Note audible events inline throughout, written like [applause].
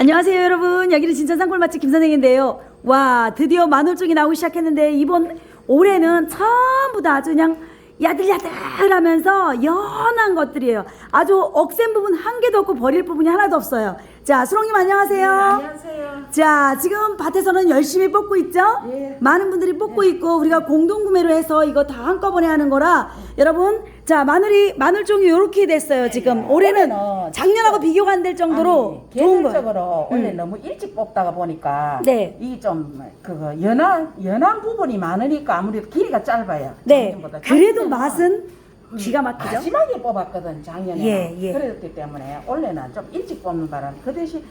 안녕하세요 여러분. 여기는 진천 산골 맛집 김선생인데요. 와 드디어 마늘종이 나오기 시작했는데 이번 올해는 전부 다 아주 그냥 야들야들하면서 연한 것들이에요. 아주 억센 부분 한 개도 없고 버릴 부분이 하나도 없어요 자 수롱님 안녕하세요 안녕하세요. 자 지금 밭에서는 열심히 뽑고 있죠 예. 많은 분들이 뽑고 있고 우리가 공동 구매로 해서 이거 다 한꺼번에 하는 거라 여러분 자 마늘이 마늘 종이 이렇게 됐어요 지금 올해는 올해는 작년하고 비교가 안 될 정도로 아니, 좋은 거예요 계절적으로 원래 음. 너무 일찍 뽑다가 보니까 네. 좀 그거 연한 연한 부분이 많으니까 아무래도 길이가 짧아요. 네. 그래도 맛은 기가 막히죠. 마지막에 뽑았거든 작년에. 예, 예. 그랬기 때문에 원래는 좀 일찍 뽑는 바람 그 대신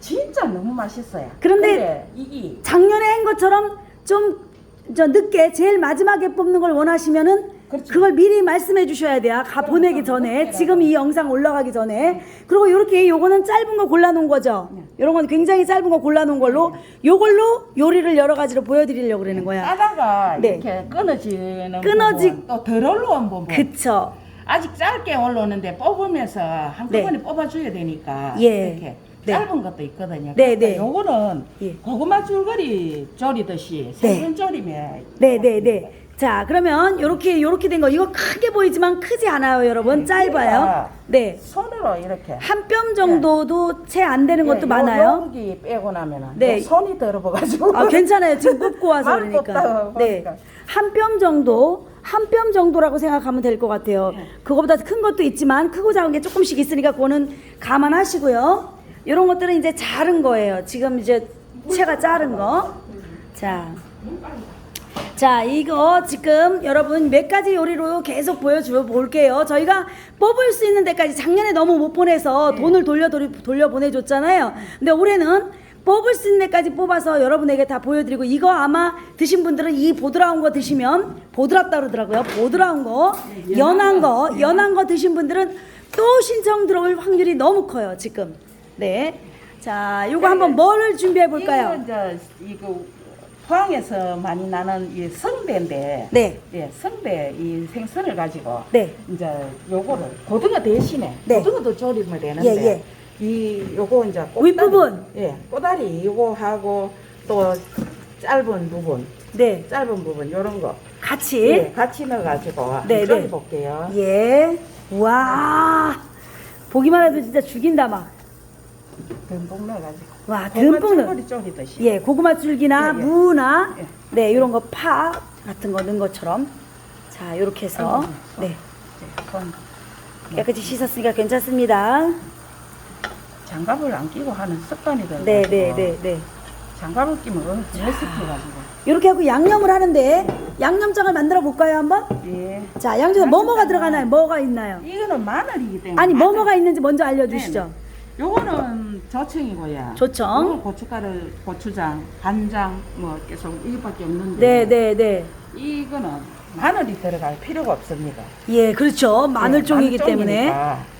진짜 너무 맛있어요. 그런데 이게 작년에 한 것처럼 좀 저 늦게 제일 마지막에 뽑는 걸 원하시면은 그렇죠. 그걸 미리 말씀해 주셔야 돼요. 가 보내기 전에. 지금 이 영상 올라가기 전에 그리고 이렇게 요거는 짧은 거 골라 놓은 거죠. 네. 요런 건 굉장히 짧은 거 골라 놓은 걸로 요걸로 요리를 여러 가지로 보여드리려고 그러는 거야. 따다가 네. 이렇게 끊어지는 끊어지- 부분, 또덜 올라온 부분 그쵸. 아직 짧게 올라오는데 뽑으면서 한꺼번에 네. 뽑아줘야 되니까 예. 이렇게 네. 짧은 것도 있거든요. 네, 그러니까 네. 요거는 예. 고구마 줄거리 졸이듯이 네. 생선 졸이면 네, 네, 네. 자, 그러면 요렇게 요렇게 된 거 이거 크게 보이지만 크지 않아요, 여러분. 네, 짧아요. 그러니까 네. 손으로 이렇게 한 뼘 정도도 채 안 되는 것도 예, 요- 많아요. 여기 빼고 나면은 네. 요 손이 더러워가지고 아, 괜찮아요. 지금 뽑고 [laughs] 와서 그러니까. 뽑다가 네. 보니까. 한 뼘 정도, 한 뼘 정도라고 생각하면 될 것 같아요. 네. 그거보다 큰 것도 있지만 크고 작은 게 조금씩 있으니까 그거는 감안하시고요. 이런 것들은 이제 자른 거예요. 지금 이제 채가 자른 거. 자. 자, 이거 지금 여러분 몇 가지 요리로 계속 보여줘 볼게요. 저희가 뽑을 수 있는 데까지 작년에 너무 못 보내서 네. 돈을 돌려 돌려, 보내줬잖아요. 근데 올해는 뽑을 수 있는 데까지 뽑아서 여러분에게 다 보여드리고 이거 아마 드신 분들은 이 보드라운 거 드시면 보드랍다 그러더라고요. 보드라운 거, 네, 연한 연한 거, 거. 연한 거 드신 분들은 또 신청 들어올 확률이 너무 커요. 지금. 네. 자, 요거 한번 뭐를 준비해 볼까요? 이거 이제 이거 포항에서 많이 나는 이 성대인데 네. 예, 성대 이 생선을 가지고 네. 이제 요거를 고등어 대신에 네. 고등어도 조림을 되는데 예, 예. 이 요거 이제 윗부분. 예 꼬다리 요거 하고 또 짧은 부분 네. 짧은 부분 요런 거 같이. 예, 같이 넣어가지고 네, 네. 조리 볼게요. 예. 와. 보기만 해도 진짜 죽인다 막. 듬뿍 넣어가지고. 와, 듬뿍 넣. 줄거리 조리듯이. 예, 고구마 줄기나 예, 예. 무나 예. 네, 이런 거 파 같은 거 넣은 것처럼 자, 요렇게 해서 아이고, 네. 예, 손 깨끗이 씻었으니까 괜찮습니다. 장갑을 안 끼고 하는 습관이 들어. 네, 네, 네, 네. 장갑을 끼면 레시피가지고. 이렇게 하고 양념을 하는데 양념장을 만들어 볼까요, 한번? 예. 자, 양념장 뭐뭐가 들어가나요? 뭐가 있나요? 이거는 마늘이기 때문에. 아니, 마늘. 뭐뭐가 있는지 먼저 알려 주시죠. 네네. 요거는 저청이고요. 조청. 요거는 고춧가루, 고추장, 간장 뭐 계속 이것밖에 없는데. 네, 네, 네. 이거는 마늘이 들어갈 필요가 없습니다. 예, 그렇죠. 마늘종이기 네, 때문에 마늘종이니까.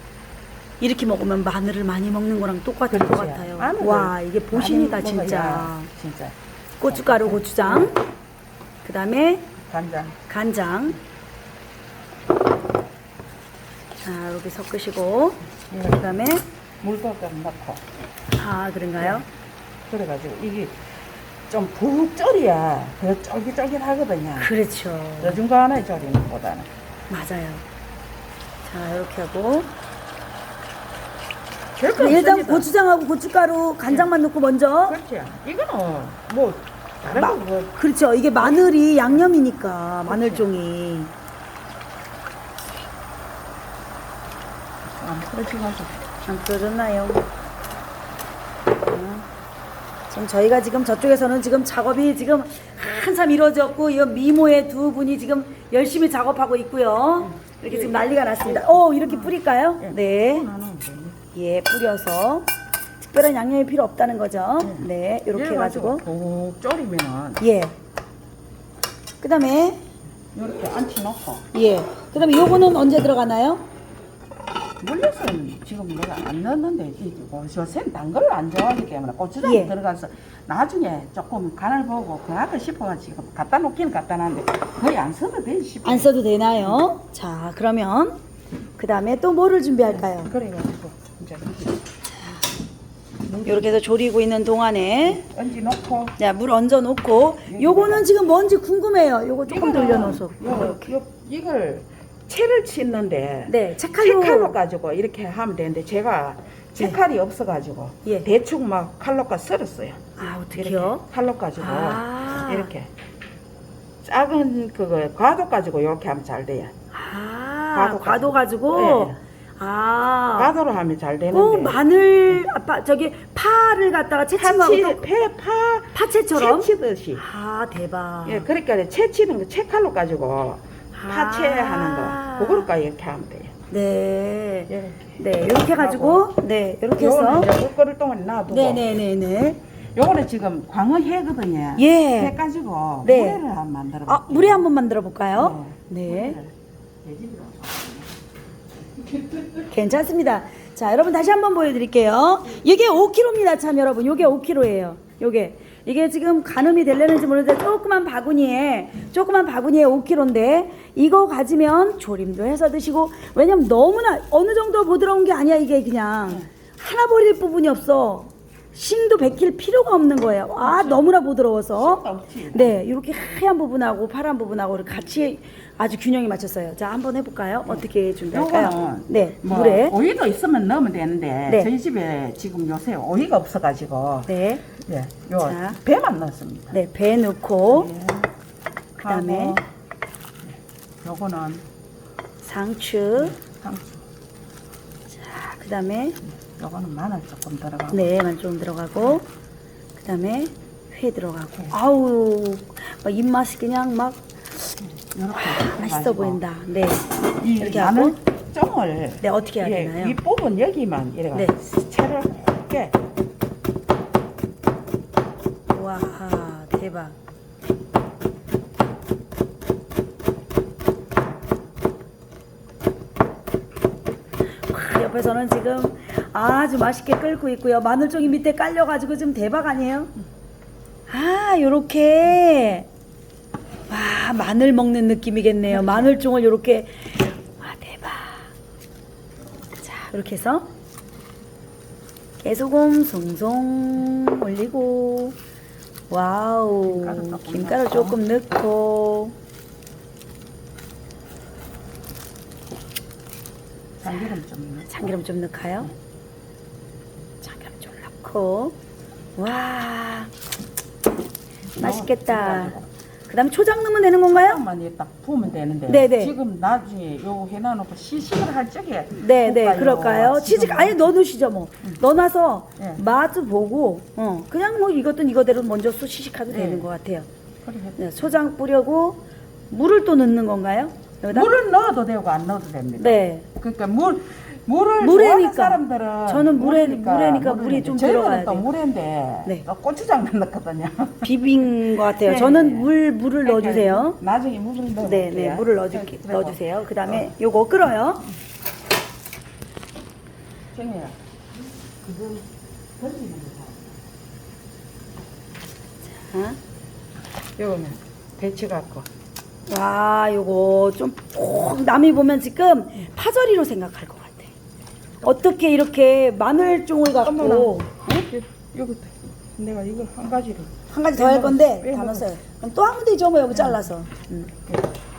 이렇게 먹으면 마늘을 많이 먹는 거랑 똑같을 것 그렇죠. 같아요. 마늘을 와, 이게 보신이다 많이 진짜. 먹어야 진짜. 고춧가루, 고추장. 그다음에 간장. 간장. 자, 이렇게 섞으시고 예. 그다음에 좀 넣고. 아, 그런가요? 그래가지고 이게 좀 푹 졸이야 더 쫄깃쫄깃하거든요. 그렇죠. 여중간에 졸이는 것보다는. 맞아요. 자, 이렇게 하고 별거 일단 없습니다. 고추장하고 고춧가루, 간장만 넣고 먼저 그렇죠. 이거는 뭐 다른 마- 거 뭐. 그렇죠. 이게 마늘이 양념이니까 마늘종이 안 풀어지가지고. 안 풀어졌나요? 어. 지금 저희가 지금 저쪽에서는 지금 작업이 지금 한참 이루어졌고 이 미모의 두 분이 지금 열심히 작업하고 있고요. 이렇게 지금 난리가 났습니다. 오 이렇게 뿌릴까요? 네. 예, 뿌려서 특별한 양념이 필요 없다는 거죠. 네, 이렇게 해가지고 푹 졸이면은 예. 그다음에 이렇게 안치 놓고 예. 그다음에 요거는 언제 들어가나요? 물엿은 지금 내가 안 넣었는데 저센 단걸 안 좋아하기 때문에 고추장이 예. 들어가서 나중에 조금 간을 보고 그 하고 싶어가지고 갖다 놓기는 갖다 놨는데 거의 안 써도 돼 싶어 안 써도 되나요? 자, 그러면 그 다음에 또 뭐를 준비할까요? 그래가지고 이제 이게 이렇게 해서 졸이고 있는 동안에 얹어 놓고 자, 물 얹어 놓고 요거는 지금 뭔지 궁금해요. 요거 조금 돌려 놓어서. 요, 요, 이걸 채를 찢는데 네, 채칼로 채칼로 가지고 이렇게 하면 되는데 제가 채칼이 없어가지고 예. 대충 막 칼로가 썰었어요. 아, 이렇게 어떡해요? 칼로 가지고 아. 이렇게 작은 그거 과도 가지고 이렇게 하면 잘 돼요. 아, 과도 과도 가지고. 네. 아. 과도로 하면 잘 되는데. 꼭 마늘 아빠 저기 파를 갖다가 파치, 또 배, 파, 파채처럼 채치듯이. 아, 대박. 예, 그러니까 채치는 거, 채칼로 가지고 아. 파채하는 거, 그거로까 이렇게 하면 돼요. 네. 이렇게. 네, 이렇게 해 가지고 네, 이렇게 해서 요거는 이제 물 끓을 동안 놔두고. 네, 네, 네, 네. 요거는 지금 광어회거든요. 예. 해가지고 네. 물회를 한번 만들어. 아, 물에 한번 만들어 볼까요? 네. 괜찮습니다. 자, 여러분 다시 한번 보여드릴게요. 이게 5kg입니다, 참 여러분. 이게 5kg예요. 요게 이게 지금 가늠이 되려는지 모르는데 조그만 바구니에 조그만 바구니에 5kg인데 이거 가지면 조림도 해서 드시고 왜냐면 너무나 어느 정도 부드러운 게 아니야 이게 그냥 하나 버릴 부분이 없어. 싱도 베낄 필요가 없는 거예요. 아 너무나 부드러워서. 네, 이렇게 하얀 부분하고 파란 부분하고 같이 아주 균형이 맞췄어요. 자, 한번 해볼까요? 어떻게 준비할까요? 요거는 네, 뭐 물에. 오이도 있으면 넣으면 되는데 네. 저희 집에 지금 요새 오이가 없어가지고 네, 예, 요 자. 배만 넣습니다. 네, 배 넣고 예. 그다음에 하고 요거는 상추, 상추, 자, 그다음에 요거는 마늘 조금 들어가고 네, 만좀 들어가고 그다음에 회 들어가고. 아우, 막 입맛이 그냥 막 이렇게 맛있어 보인다. 네, 이 이렇게 마늘 하고 정을 네, 어떻게 해야 예, 되나요? 이 부분 여기만 이래가 네. 채를 게 와, 대박. 와, 옆에서는 지금 아주 맛있게 끓고 있고요. 마늘종이 밑에 깔려가지고 지금 대박 아니에요? 아, 요렇게. 와, 마늘 먹는 느낌이겠네요. 마늘종을 요렇게. 와, 대박. 자, 이렇게 해서 깨소금 송송 올리고 와우 김가루 조금 김가루 넣고. 조금 넣고 참기름 좀 넣고 참기름 좀 넣을까요? 넣고 와 맛있겠다. 그 다음에 초장 넣으면 되는 건가요? 이렇게 딱 부으면 되는데 네네. 지금 나중에 요거 해놔놓고 시식을 할 적에 네, 네. 그럴까요? 치즈 아예 넣어놓으시죠, 뭐. 넣어놔서 네. 맛을 보고, 어, 그냥 뭐 이것도 이거대로 먼저 수 시식하도 네. 되는 것 같아요. 네, 소장 뿌려고 물을 또 넣는 건가요? 여기다? 물을 넣어도 되고 안 넣어도 됩니다. 네. 그러니까 물 물을 물에니까. 사람들은 저는 물에- 물에니까 물이 좀 들어가야 또 돼요. 물인데 네. 또 고추장만 넣거든요. 비빈 것 같아요. 네. 저는 물 물을 넣어주세요. 나중에 물을 넣어. 네, 네, 물을 넣어줄게, 그리고 넣어주세요. 그 다음에 요거 끓어요. 정혜야. 그거 던지는 거. 자, 요거는 배치 갖고. 와, 요거 좀 폭 남이 보면 지금 파절이로 생각할 것 같아. 어떻게 이렇게 마늘종을. 갖고 요- 요것도 내가 이걸 한 가지를 한 가지 더 할 건데 빼먹어. 다 넣었어요. 그럼 또 하면 되죠, 뭐 여기 잘라서. 음.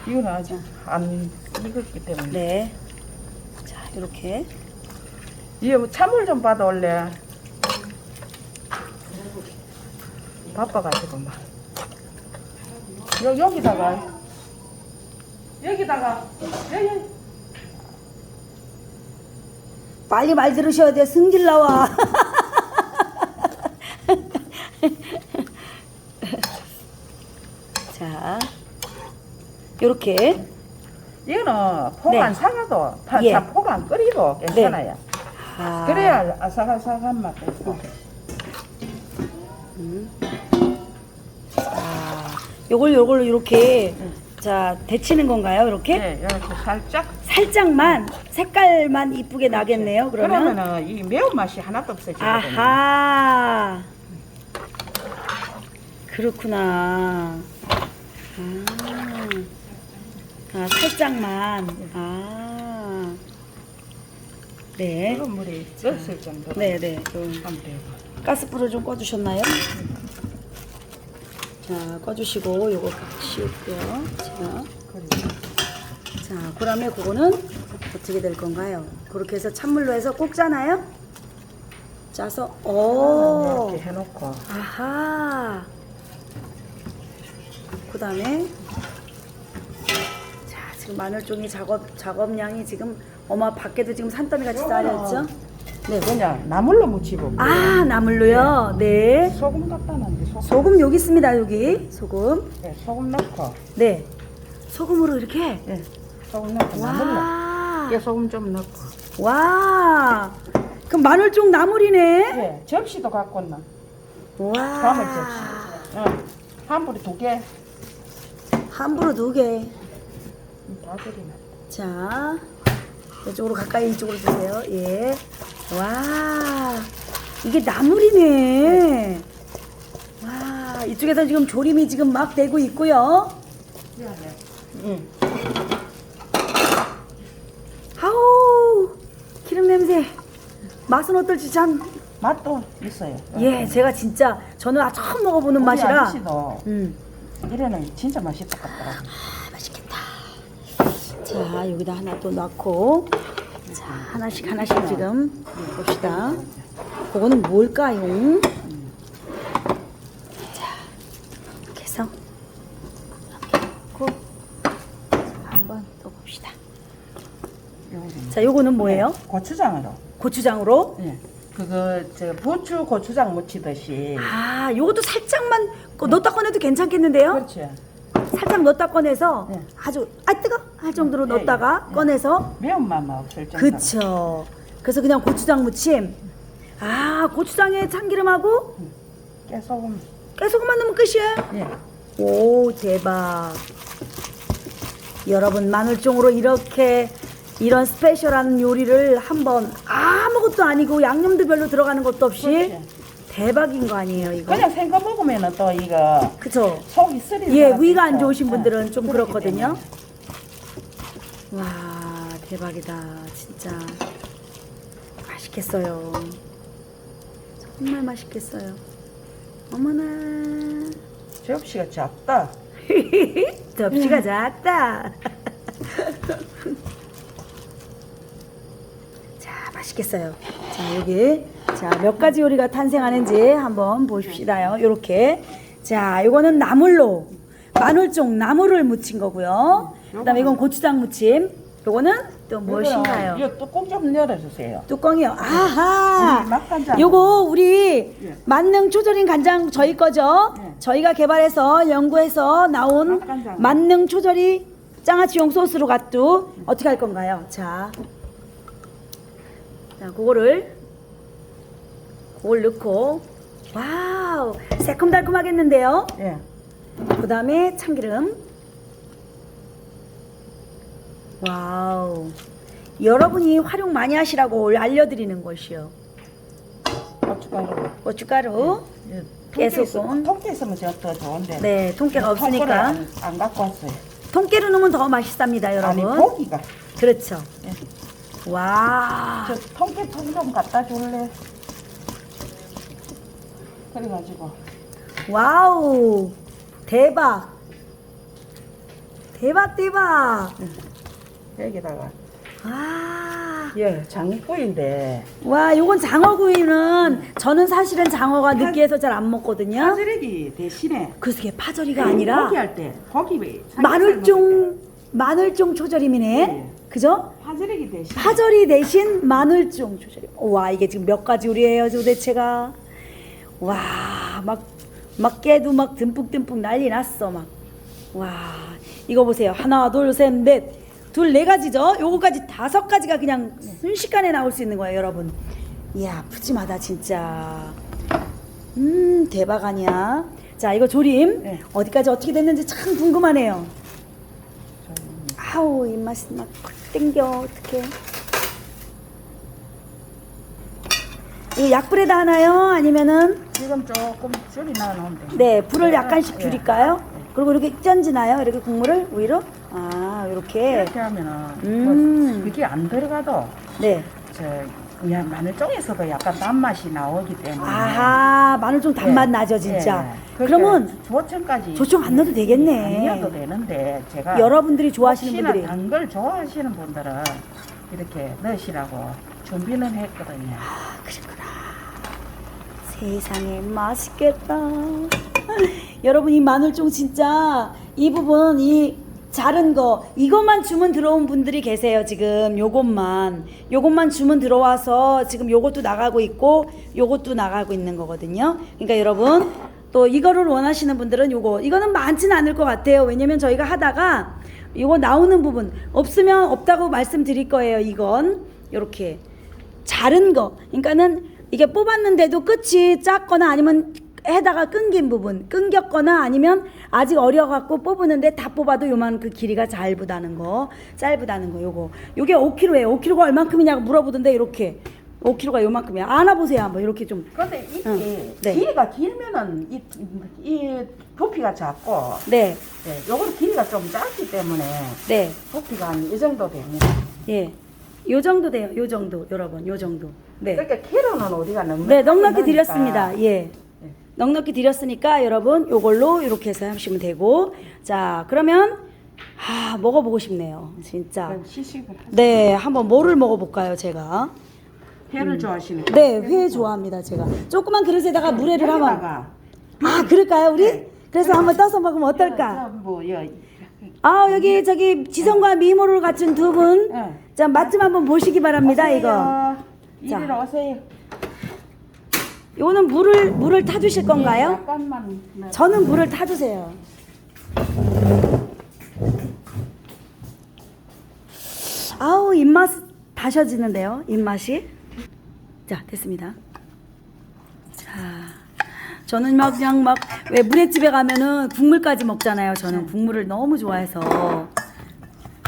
이거는 아직 안 익었기 때문에. 네. 자, 이렇게. 이게 뭐 찬물 좀 받아 올래. 바빠가지고 막. 여, 여기다가 여기다가 여기 빨리 말 들으셔야 돼. 승질 나와. [laughs] 자, 요렇게. 이거는 폭 네. 안 사가도 파, 예. 폭안 끓이도 괜찮아요. 아, 그래야 아삭아삭한 맛도 있고. 아, 요걸 요걸로 이렇게 자 데치는 건가요? 이렇게 네, 이렇게 살짝. 살짝만 색깔만 이쁘게 나겠네요. 그러면 그러면은 이 매운 맛이 하나도 없어지거든요. 아하 그렇구나. 아, 아 살짝만 아 네. 이건 물이 썩을 정도로 네, 네. 좀. 가스불을 좀 꺼주셨나요? 자, 꺼주시고 요거 씌울게요. 자, 그리고 자, 그 다음에 그거는 어떻게 될 건가요? 그렇게 해서 찬물로 해서 꽂잖아요. 짜서 오, 이렇게 해놓고 아하. 그 다음에 자, 지금 마늘종이 작업 작업량이 지금 어마 밖에도 지금 산더미 같이 쌓여있죠? 네. 그냥 나물로 무치고 아, 나물로요. 네. 소금 갖다 놨는데 소금 소금 여기 있습니다. 여기 소금. 네, 소금 넣고 네. 소금으로 이렇게. 네, 소금 넣고 나물로 와. 깨 소금 좀 넣고 와. 그럼 마늘종 나물이네. 네, 접시도 갖고 왔나 와. 밤을 접시 응. 한 불에 두개 함부로 두 개. 다 드리네 자. 이쪽으로 가까이 이쪽으로 주세요. 예. 와. 이게 나물이네. 와. 이쪽에서 지금 조림이 지금 막 되고 있고요. 응. 아우. 기름 냄새. 맛은 어떨지 참. 맛도 있어요 예, 제가 진짜 저는 아 처음 먹어보는 맛이라. 아저씨도 음. 이래는 진짜 맛있을 것 같더라 아, 맛있겠다. 자, 여기다 하나 또 넣고. 자, 하나씩 하나씩 지금 봅시다. 그거는 뭘까요? 자, 이렇게 해서 이렇게 넣고 자, 한번 또 봅시다. 요거는 자, 요거는 뭐예요? 고추장으로 고추장으로. 예. 그거 저 부추 고추장 무치듯이 아, 요것도 살짝만 넣었다 꺼내도 괜찮겠는데요? 그렇지 살짝 넣었다 꺼내서 네. 아주 아 뜨거 할 정도로 예, 넣었다가 예, 예. 꺼내서 매운맛만 없을 정도로 그쵸. 그래서 그냥 고추장 무침. 아, 고추장에 참기름하고 깨소금 깨소금만 넣으면 끝이에요? 예. 오, 대박. 여러분, 마늘종으로 이렇게 이런 스페셜한 요리를 한번 아무것도 아니고 양념도 별로 들어가는 것도 없이 그렇지. 대박인 거 아니에요, 이거? 그냥 생거 먹으면은 또 이거 그쵸? 속이 쓰리는 예, 사람도 위가 안 있고. 좋으신 예, 분들은 좀 그렇기 그렇거든요. 때문에. 와, 대박이다. 진짜. 맛있겠어요. 정말 맛있겠어요. 어머나. 접시가 작다 [laughs] 접시가 작다. [laughs] 자, 맛있겠어요. 자, 여기. 자, 몇 가지 요리가 탄생하는지 한번 보십시다요. 요렇게. 자, 요거는 나물로. 마늘종 나물을 무친 거고요. 그 다음에 이건 고추장 무침. 요거는 또 무엇인가요? 이거 뚜껑 좀 열어주세요 뚜껑이요. 아하. 맛간장. 요거 우리 예. 만능 초절임 간장 저희 거죠. 예. 저희가 개발해서 연구해서 나온 맛간장. 만능 초절이 장아찌용 소스로 갓두 어떻게 할 건가요? 자, 자, 그거를 그걸 넣고 와우 새콤달콤하겠는데요. 예. 그 다음에 참기름. 와우. 여러분이 활용 많이 하시라고 알려드리는 것이요. 고춧가루 고춧가루. 예. 깨소금. 통깨 있으면 저더 좋은데 네, 통깨가 통깨를 없으니까. 안, 안 갖고 왔어요 통깨로 넣으면 더 맛있답니다, 아니 여러분. 고기가 그렇죠. 예. 와. 저 통깨 통 좀 갖다 줄래 그래가지고 와우. 대박. 대박, 대박. 여기다가 와. 예 장이구이인데 와, 요건 장어구이는 저는 사실은 장어가 느끼해서 잘 안 먹거든요. 파절기 대신에 이게 파절이가 아니라 고기 할 때 고기 왜 마늘종 마늘종 초절임이네. 네. 그죠? 파절기 대신 파절이 대신 마늘종 초절임. 와 이게 지금 몇 가지 요리예요 도대체가. 와막 막 깨도 막 듬뿍듬뿍 난리 났어 막. 와 이거 보세요 하나 둘 셋 넷 둘 네 가지죠. 요거까지 다섯 가지가 그냥 순식간에 나올 수 있는 거예요 여러분. 이야 푸짐하다 진짜. 음 대박 아니야. 자 이거 조림 네. 어디까지 어떻게 됐는지 참 궁금하네요. 아우 입맛이 막 땡겨 어떡해 이거 약불에다 하나요? 아니면은 지금 조금 줄이 나오는데 네 불을 약간씩 예. 줄일까요? 그리고 이렇게 쪄지나요? 이렇게 국물을 위로? 아 이렇게 이렇게 하면은 음. 뭐 그게 안 들어가도 네 저 그냥 마늘종에서도 약간 단맛이 나오기 때문에 아하 마늘 좀 단맛 예. 나죠 진짜. 예. 그러면 조청까지 조청 안 넣어도 되겠네. 안 넣어도 되는데 제가 여러분들이 좋아하시는 분들이 단걸 좋아하시는 분들은 이렇게 넣으시라고 준비는 했거든요. 아, 그랬구나. 세상에 맛있겠다. [laughs] 여러분 이 마늘종 진짜 이 부분 이 자른 거 이것만 주문 들어온 분들이 계세요 지금. 요것만. 요것만 주문 들어와서 지금 요것도 나가고 있고 요것도 나가고 있는 거거든요. 그러니까 여러분 또 이거를 원하시는 분들은 요거. 이거는 많지는 않을 것 같아요. 왜냐면 저희가 하다가 이거 나오는 부분 없으면 없다고 말씀드릴 거예요 이건. 요렇게. 자른 거. 그러니까는 이게 뽑았는데도 끝이 작거나 아니면 해다가 끊긴 부분, 끊겼거나 아니면 아직 어려갖고 뽑으는데 다 뽑아도 요만 그 길이가 짧다는 거, 짧다는 거 요거. 요게 5kg예요. 5kg가 얼만큼이냐고 물어보던데 이렇게 5kg가 요만큼이야. 안아보세요 한번 이렇게 좀. 근데 이게 응, 네. 길이가 길면은 이, 이 부피가 작고 네, 네, 요건 길이가 좀 작기 때문에 네, 부피가 한 이 정도 됩니다. 예. 요 정도 돼요. 요 정도 여러분, 요 정도. 네. 그러니까 키로는 우리가 넉넉히 네, 넉넉히 드렸습니다. 예. 네. 넉넉히 드렸으니까 여러분 요걸로 이렇게 해서 하시면 되고. 자 그러면 아 먹어보고 싶네요. 진짜. 시식을 하세요. 네 한번 뭐를 먹어볼까요 제가? 회를 좋아하시는 네회 좋아합니다 제가. 조그만 그릇에다가 물회를 한번 아 그럴까요 우리? 네. 그래서 한번 떠서 먹으면 어떨까? 뭐 여, 아 여기 저기 지성과 미모를 갖춘 네. 두분자 맛 좀 한번 보시기 바랍니다 이거. 자. 이리로 오세요. 요거는 물을 물을 타 주실 건가요? 약간만 네. 저는 물을 타 주세요. 아우 입맛 다셔지는데요. 입맛이. 자 됐습니다. 자 저는 막 그냥 막 왜 물회집에 가면은 국물까지 먹잖아요. 저는 국물을 너무 좋아해서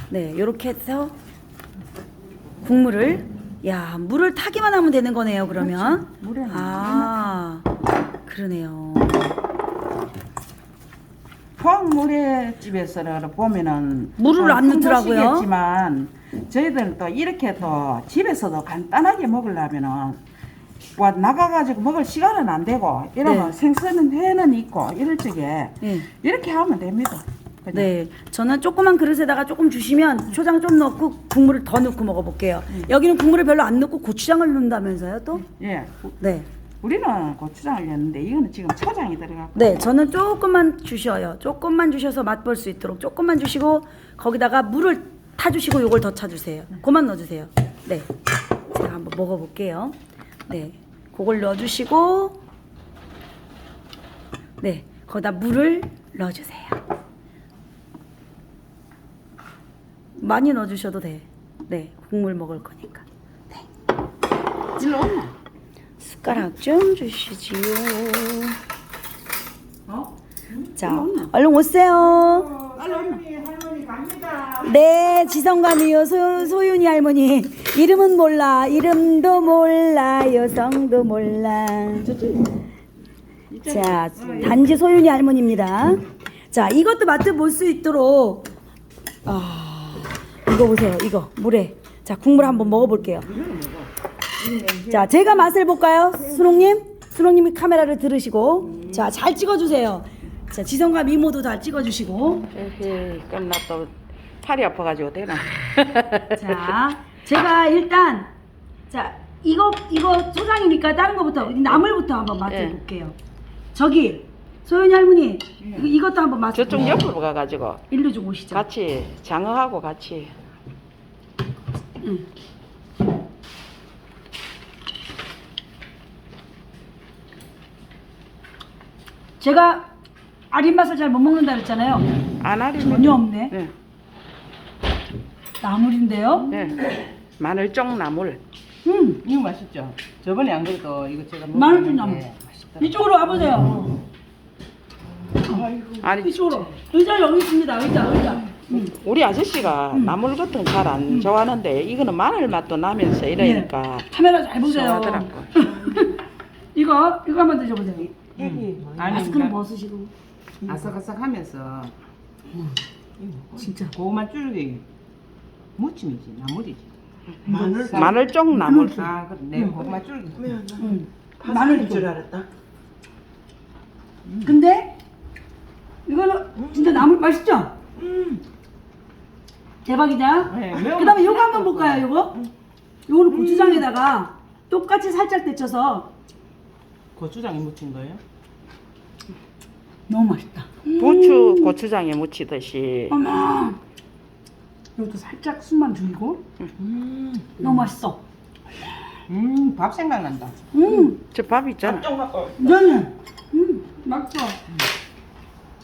네 이렇게 해서 국물을 야 물을 타기만 하면 되는 거네요. 그러면 그렇죠. 물에는 아 그러네요. 포항 물회 집에서는 보면은 물을 좀안 넣더라고요. 힘드시겠지만 저희들은 또 이렇게 또 집에서도 간단하게 먹으려면은 와 나가가지고 먹을 시간은 안 되고 이러면 네. 생선은 회는 있고 이럴 적에 네. 이렇게 하면 됩니다. 그냥. 네, 저는 조그만 그릇에다가 조금 주시면 초장 좀 넣고 국물을 더 넣고 먹어볼게요. 여기는 국물을 별로 안 넣고 고추장을 넣는다면서요, 또? 예, 네, 우리는 고추장을 넣는데 이거는 지금 초장이 들어가고 네, 저는 조금만 주셔요. 조금만 주셔서 맛볼 수 있도록 조금만 주시고 거기다가 물을 타주시고 요걸 더 차주세요. 그만 넣어주세요. 네, 제가 한번 먹어볼게요. 네, 그걸 넣어주시고 네, 거기다 물을 넣어주세요. 많이 넣어주셔도 돼. 네, 국물 먹을 거니까. 네. 오나? 숟가락 좀 주시지요. 어? 자, 얼른 오세요. 갑니다. 네, 지성관이요, 소, 소윤이 할머니. 이름은 몰라, 이름도 몰라, 여성도 몰라. 자, 단지 소윤이 할머니입니다. 자, 이것도 맛을 볼 수 있도록, 아, 이거 보세요, 이거, 물에. 자, 국물 한번 먹어볼게요. 자, 제가 맛을 볼까요? 순옥님? 순옥님이 카메라를 들으시고. 자, 잘 찍어주세요. 자, 지성과 미모도 잘 찍어주시고. 에헤, 끝났다. 팔이 아파가지고 되나? [laughs] 자, 제가 일단 자 이거 이거 초장이니까 다른 거부터 나물부터 한번 맛을 예. 볼게요. 저기 소연이 할머니 이거, 이것도 한번 맛. 저쪽 옆으로 가가지고 일로 좀 오시죠. 같이 장어하고 같이 응. 제가 아린 맛을 잘 못 먹는다 그랬잖아요. 안 하리면 전혀 없네. 네, 나물인데요. 네. 마늘 쫑 나물. 음, 이거 맛있죠? 저번에 안 그래도 이거 제가 마늘 좀 먹었는데 남아. 맛있다. 이쪽으로 와보세요. 아니 이쪽으로. 의자 여기 있습니다. 의자, 의자. 음. 우리 아저씨가 나물 같은 거 잘 안 좋아하는데 이거는 마늘 맛도 나면서 이러니까 카메라 잘 보세요. 좋아하더라고. [laughs] 이거 이거 한번 드셔보세요. 아니 마스크는 그러니까 벗으시고. 아삭아삭하면서 진짜. 고구마 줄기 무침이지 나물이지. 마늘 마늘 쫑 나물. 아, 그래. 내 고구마 줄기. 음. 마늘 마늘 줄 알았다. 근데 이거는 진짜 나물 맛있죠? 음. 대박이다. 네, 매운 그다음에 맛 요거 한번 볼까요? 요거? 요거는 고추장에다가 똑같이 살짝 데쳐서 고추장에 묻힌 거예요? 너무 맛있다. 부추 고추장에 무치듯이 어머. 이것도 살짝 숨만 죽이고 음. 너무 맛있어. 음, 밥 생각난다. 음, 저 밥 있잖아. 좀 갖고. 네, 음, 맛있어.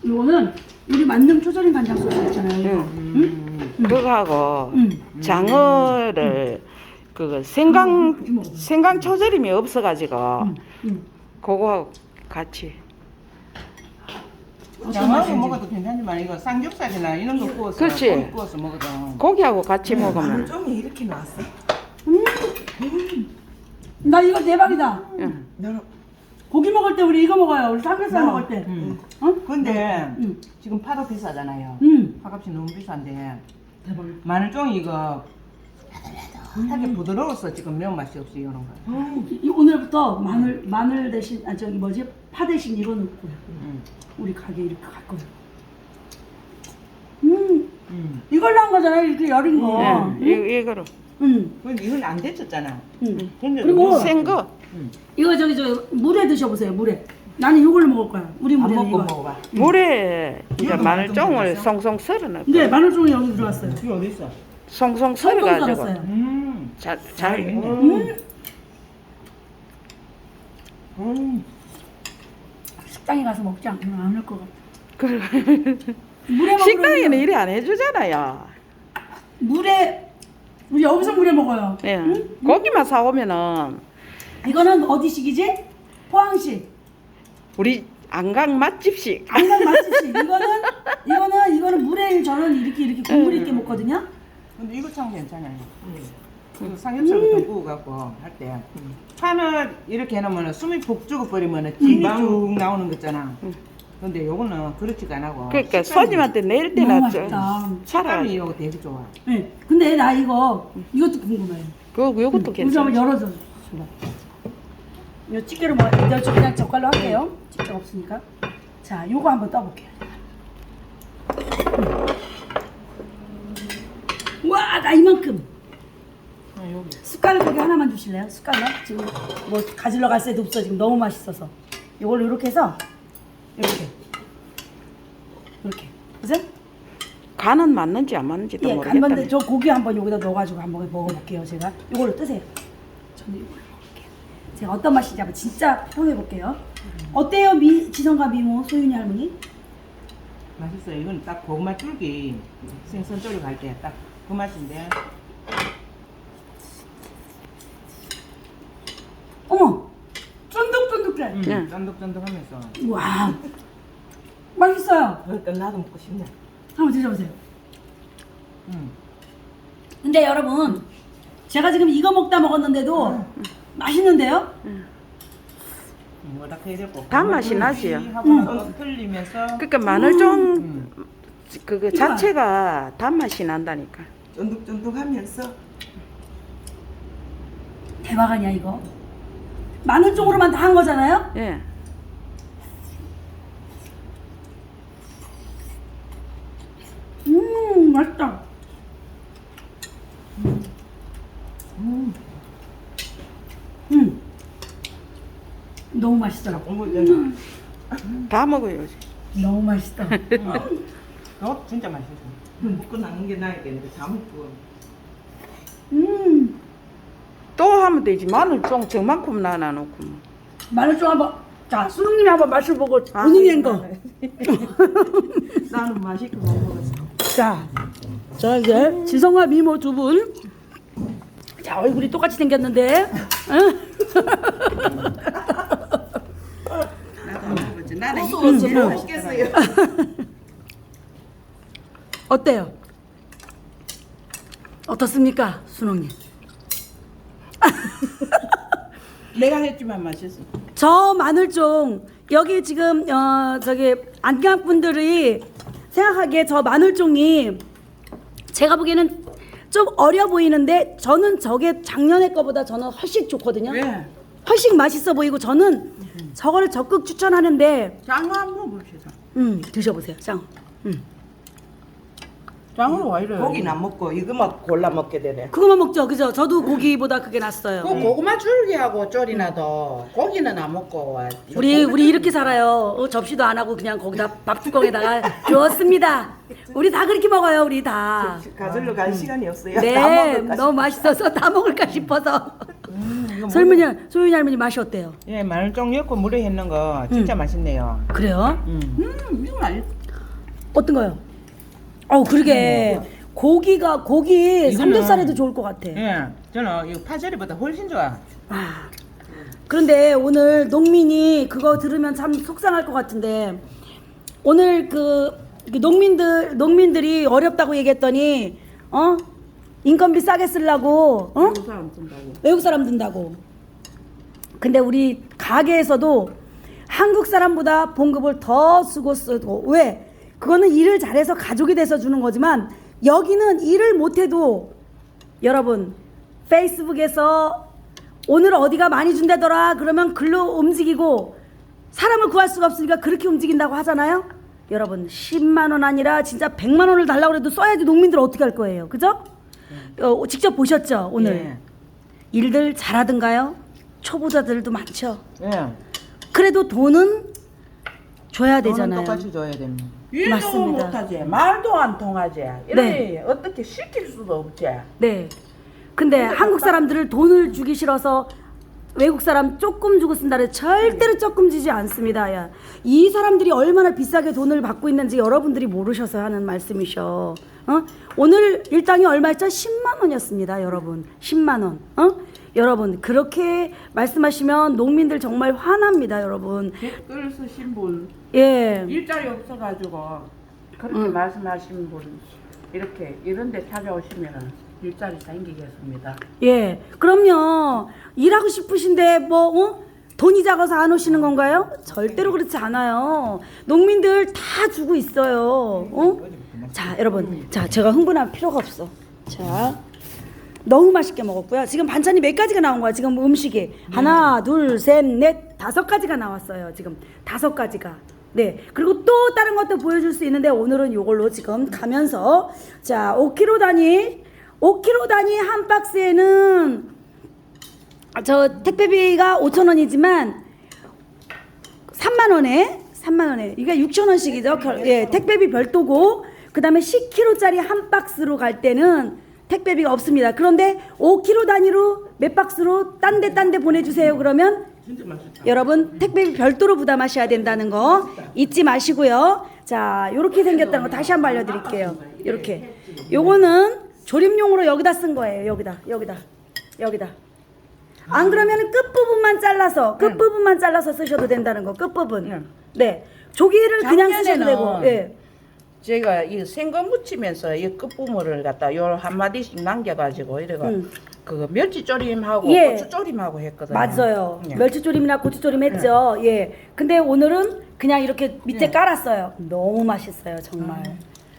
요거는 우리 만능 초절임 간장 소스 있잖아요. 음. 그거하고 음. 장어를 그거 생강 생강 초절임이 없어가지고 음. 그거하고 같이 장어하고 먹어도 괜찮지만 이거 삼겹살이나 이런 거 구워서 그렇지. 고기 구워서 먹어도 고기하고 같이 먹으면 마늘종이 이렇게 나왔어. 나 이거 대박이다. 응. 고기 먹을 때 우리 이거 먹어요. 우리 삼겹살 어. 먹을 때. 음. 어? 근데 음. 지금 파도 비싸잖아요. 음. 파값이 너무 비싼데 대박. 마늘종이 이거 하게 부드러워서 지금 매운맛이 없이 이런 거. 음. 이- 오늘부터 마늘 마늘 대신 아 저기 뭐지 파 대신 이거 넣고 음. 우리 가게 이렇게 갈 거예요. 음 음. 이걸로 한 거잖아요. 이렇게 여린 거. 예, 이, 이거로 음. 근데 이건 안 데쳤잖아. 음. 근데 그리고 생거 이거 저기 저 물에 드셔보세요. 물에. 나는 이걸로 먹을 거야. 우리 안 물에 먹고 이거. 먹어봐. 물에 이제 마늘종을 마늘종 송송 썰어넣고 근데 마늘종이 여기 들어왔어요. 이게 어디 있어? 송송 썰어가지고 썰었어요. 음. 잘, 잘 음. 음. 식당에 가서 먹지 않으면 안할것 같아. 그래. 물에 먹으면 식당에는 이래 안 해주잖아요. 물에 우리 여기서 물에 먹어요. 예. 고기만 사오면은 이거는 어디식이지? 포항식. 우리 안강 맛집식. 안강 맛집식. [laughs] 이거는 이거는 이거는 물에 저는 이렇게 이렇게 국물 있게 먹거든요. 근데 이거 참 괜찮아요. 그 삼겹살부터 구워갖고 할 때 파는 이렇게 해놓으면 숨이 푹 죽어버리면 찜이 쭉 나오는 거 있잖아. 근데 요거는 그렇지가 안 하고 그러니까 손님한테 내일 너무 때나 맛있다. 차라리 이거 되게 좋아. 네. 근데 나 이거 이것도 궁금해요. 그 요것도 우리 한번 괜찮아. 열어줘. 이 집게로 뭐 이거 저 그냥 젓갈로 할게요. 집게 없으니까. 자, 요거 한번 떠볼게요. 음. 와, 나 이만큼. 아, 여기. 숟가락 거기 하나만 주실래요? 숟가락? 지금 뭐 가지러 갈 새도 없어. 지금 너무 맛있어서. 이걸로 이렇게 해서 이렇게 이렇게. 보세요? 간은 맞는지 안 맞는지도 예, 모르겠다. 간반데 저 고기 한번 여기다 넣어가지고 한번 먹어볼게요. 제가 이걸로 뜨세요. 저는 먹을게요. 제가 어떤 맛인지 한번 진짜 평해 볼게요. 어때요, 미 지성과 미모 소윤이 할머니? 맛있어요. 이건 딱 고구마 줄기 생선 쪽으로 갈때 딱 그 맛인데 어머, 쫀득쫀득해. 음, 네. 쫀득쫀득하면서 와, 맛있어요. 그러니까 나도 먹고 싶네. 한번 드셔보세요. 음. 근데 여러분, 제가 지금 이거 먹다 먹었는데도 맛있는데요? 뭐라 해야 될까? 단맛이 나지요. 하고 틀리면서 그러니까 마늘종 음. 그거 자체가 단맛이 난다니까. 쫀득쫀득하면서 대박 아니야 이거? 마늘 쪽으로만 다 한 거잖아요? 예. 음, 맛있다. 음. 너무 맛있어요. 어머 내가 다 먹어요. 너무 맛있다. 그거 진짜 맛있어. 먹고 남은 게 나야겠는데 다 먹고. 음. 또 하면 되지. 마늘종 저만큼 나눠 놓고. 뭐. 마늘 좀 한번. 자, 수능님이 한번 맛을 보고 본인이 한 거. [laughs] 나는 맛있게 못 먹었어. 자, 저 이제 지성과 미모 두 분. 자, 얼굴이 똑같이 생겼는데. 응? [laughs] 나도 먹어보지. 나는 제일 맛있겠어요. [laughs] 어때요? 어떻습니까, 순홍님? [laughs] 내가 했지만 맛있어. 저 마늘종 여기 지금 어 저기 안강 분들이 생각하기에 저 마늘종이 제가 보기에는 좀 어려 보이는데 저는 저게 작년에 거보다 저는 훨씬 좋거든요. 왜? 훨씬 맛있어 보이고 저는 저거를 적극 추천하는데 장어 한번 봅시다. 음 드셔보세요. 짱. 음. 장어는 왜 이래? 고기는 안 먹고 이거만 골라 먹게 되네. 그거만 먹죠, 그죠? 저도 고기보다 그게 낫어요. 그 고구마 줄기하고 쫄이나도 고기는 안 먹고 와. 우리 우리 이렇게 살아요. 어, 접시도 안 하고 그냥 거기다 밥 뚜껑에다가 [laughs] 주었습니다. 우리 다 그렇게 먹어요, 우리 다. 가절로 갈 시간이 없어요. 다 네, 먹을까 너무 맛있어서 다 먹을까 싶어서. 이거 설문이 소윤이 할머니 맛이 어때요? 예, 마늘쫑 넣고 물에 했는 거 진짜 맛있네요. 그래요? 음. 음, 이거 맛있. 어떤 거요? 어, 그러게 고기가 고기 이거는- 삼겹살에도 좋을 것 같아. 예, 저는 이 파절이보다 훨씬 좋아. 아, 그런데 오늘 농민이 그거 들으면 참 속상할 것 같은데 오늘 그, 그 농민들 농민들이 어렵다고 얘기했더니 어 인건비 싸게 쓰려고 어그 사람 쓴다고. 외국 사람 든다고. 근데 우리 가게에서도 한국 사람보다 봉급을 더 쓰고 쓰고 왜? 그거는 일을 잘해서 가족이 돼서 주는 거지만 여기는 일을 못해도 여러분 페이스북에서 오늘 어디가 많이 준다더라 그러면 글로 움직이고 사람을 구할 수가 없으니까 그렇게 움직인다고 하잖아요. 여러분 10만 원 아니라 진짜 100만 원을 달라고 해도 써야지 농민들 어떻게 할 거예요. 그죠? 어, 직접 보셨죠 오늘 예. 일들 잘하던가요? 초보자들도 많죠. 예. 그래도 돈은 줘야 돈은 되잖아요. 똑같이 줘야 됩니다. 일도 맞습니다. 못하지. 말도 안 통하지. 이래 네. 어떻게 시킬 수도 없지. 네. 근데 한국 사람들을 돈을 주기 싫어서 외국 사람 조금 주고 쓴다 래 절대로 조금 주지 않습니다. 야. 이 사람들이 얼마나 비싸게 돈을 받고 있는지 여러분들이 모르셔서 하는 말씀이셔. 어? 오늘 일당이 얼마였죠? 10만 원이었습니다, 여러분. 10만 원. 어? 여러분, 그렇게 말씀하시면 농민들 정말 화납니다, 여러분. 댓글 쓰신 분 예. 일자리 없어가지고 그렇게 말씀하신 분 이렇게 이런 데 찾아오시면은 일자리 생기겠습니다. 예. 그럼요. 일하고 싶으신데 뭐 어? 돈이 작아서 안 오시는 건가요? 절대로 그렇지 않아요. 농민들 다 주고 있어요. 어? 자, 여러분. 자, 제가 흥분할 필요가 없어. 자. 너무 맛있게 먹었고요. 지금 반찬이 몇 가지가 나온 거야. 지금 음식이 하나, 둘, 셋, 넷, 다섯 가지가 나왔어요. 지금 다섯 가지가. 네. 그리고 또 다른 것도 보여줄 수 있는데 오늘은 이걸로 지금 가면서 자, 5kg 단위, 5kg 단위 한 박스에는 저 택배비가 5천 원이지만 3만 원에 3만 원에 이게 6천 원씩이죠. 결- 예, 택배비 별도고 그다음에 10kg짜리 한 박스로 갈 때는 택배비가 없습니다. 그런데 5kg 단위로 몇 박스로 딴 데 딴 데 보내주세요. 그러면 여러분 택배비 별도로 부담하셔야 된다는 거 잊지 마시고요. 자, 요렇게 생겼다는 거 다시 한번 알려드릴게요. 요렇게. 요거는 조림용으로 여기다 쓴 거예요. 여기다, 여기다, 여기다. 안 그러면 끝 부분만 잘라서 끝 부분만 잘라서 쓰셔도 된다는 거. 끝 부분. 네. 조기를 그냥 쓰셔도 되고. 작년에는 예. 제가 이 생거 무치면서 이 끝부분을 갖다 요 한마디씩 남겨가지고 이래가 음. 그 멸치 조림하고 예. 고추 조림하고 했거든요. 맞아요. 예. 멸치조림이나 고추조림 했죠. 예. 근데 오늘은 그냥 이렇게 밑에 깔았어요. 너무 맛있어요, 정말.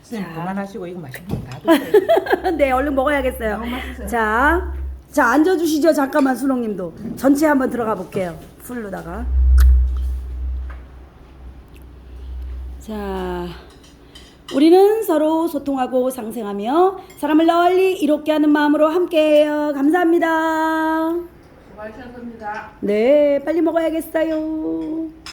선생님 그만하시고 이거 맛있는 거다 드세요. [laughs] 네, 얼른 먹어야겠어요. 자, 자 앉아주시죠. 잠깐만 수롱님도 전체 한번 들어가 볼게요. 풀로다가. 자, 우리는 서로 소통하고 상생하며 사람을 널리 이롭게 하는 마음으로 함께해요. 감사합니다. 수고하셨습니다. 네, 빨리 먹어야겠어요.